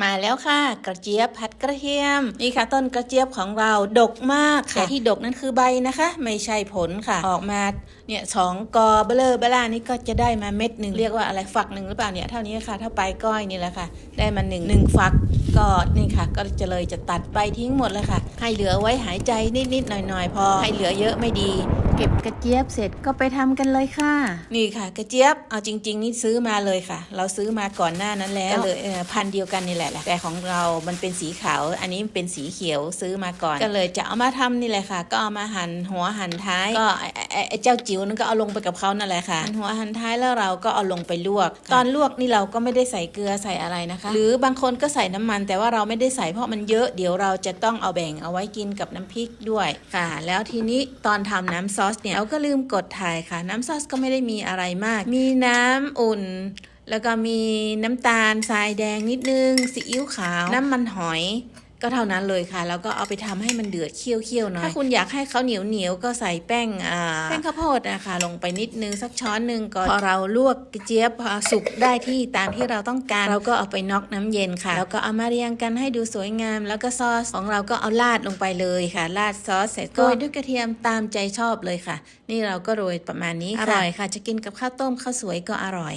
มาแล้วค่ะ กระเจี๊ยบผัดกระเทียม นี่ค่ะ ต้นกระเจี๊ยบของเราดกมากค่ะแต่ที่ดกนั่นคือใบนะคะ ไม่ใช่ผลค่ะ ออกมาเนี่ยสองกอเบลอเบล่านี่ก็จะได้มาเม็ดหนึ่งเรียกว่าอะไรฝักหนึ่งหรือเปล่าเนี่ยเท่านี้ค่ะเท่าปลายก้อยนี่แหละค่ะ ได้มาหนึ่งหนึ่งฝักก็นี่ค่ะ ก็จะเลยจะตัดใบทิ้งหมดเลยค่ะ ให้เหลือไว้หายใจนิดๆหน่อยๆพอให้เหลือเยอะไม่ดี เก็บกระเจี๊ยบเสร็จก็ไปทำกันเลยค่ะ นี่ค่ะ กระเจี๊ยบเอาจริง ๆ นี่ซื้อมาเลยค่ะ เราซื้อมาก่อนหน้านั้นแล้วก็เลยเออพันธุ์เดียวกันนี่แหละแหละแต่ของเรามันเป็นสีขาว อันนี้เป็นสีเขียวซื้อมาก่อน ก็เลยจะเอามาทำนี่แหละค่ะ ก็เอามาหั่นหัวหั่นท้ายก็ไอ้ไอ้ไอ้ไอ้เจ้าจิ๋วนั่นก็เอาลงไปกับเขานั่นแหละค่ะหั่นหัวหั่นท้ายแล้วเราก็เอาลงไปลวก ตอนลวกนี่เราก็ไม่ได้ใส่เกลือใส่อะไรนะคะ หรือบางคนก็ใส่น้ำมัน แต่ว่าเราไม่ได้ใส่เพราะมันเยอะเดี๋ยวเราจะต้องเอาแบ่งเอาไว้กินกับน้ำพริกด้วยค่ะ แล้วทีนี้ตอนทำน้ำซอสเนี่ยเราก็ลืมกดถ่ายค่ะ น้ำซอสก็ไม่ได้มีอะไรมาก มีน้ำอุ่น แล้วก็มีน้ำตาลทรายแดงนิดนึงซีอิ๊วขาว น้ำมันหอย ก็เท่านั้นเลยค่ะ แล้วก็เอาไปทำให้มันเดือดเคี่ยวๆหน่อยถ้าคุณอยากให้เขาเหนียวเหนียวๆก็ใส่แป้งอ่าแป้งข้าวโพดนะคะลงไปนิดนึงสักช้อนหนึ่งก่อนพอเราลวกกระเจี๊ยบพอสุกได้ที่ตามที่เราต้องการ เราก็เอาไปน็อกน้ำเย็นค่ะ แล้วก็เอามาเรียงกันให้ดูสวยงาม แล้วก็ซอสของเราก็เอาราดลงไปเลยค่ะราดซอสเสร็จก็โรยด้วยกระเทียมตามใจชอบเลยค่ะ นี่เราก็โรยประมาณนี้ค่ะอร่อยค่ะ จะกินกับข้าวต้มข้าวสวยก็อร่อย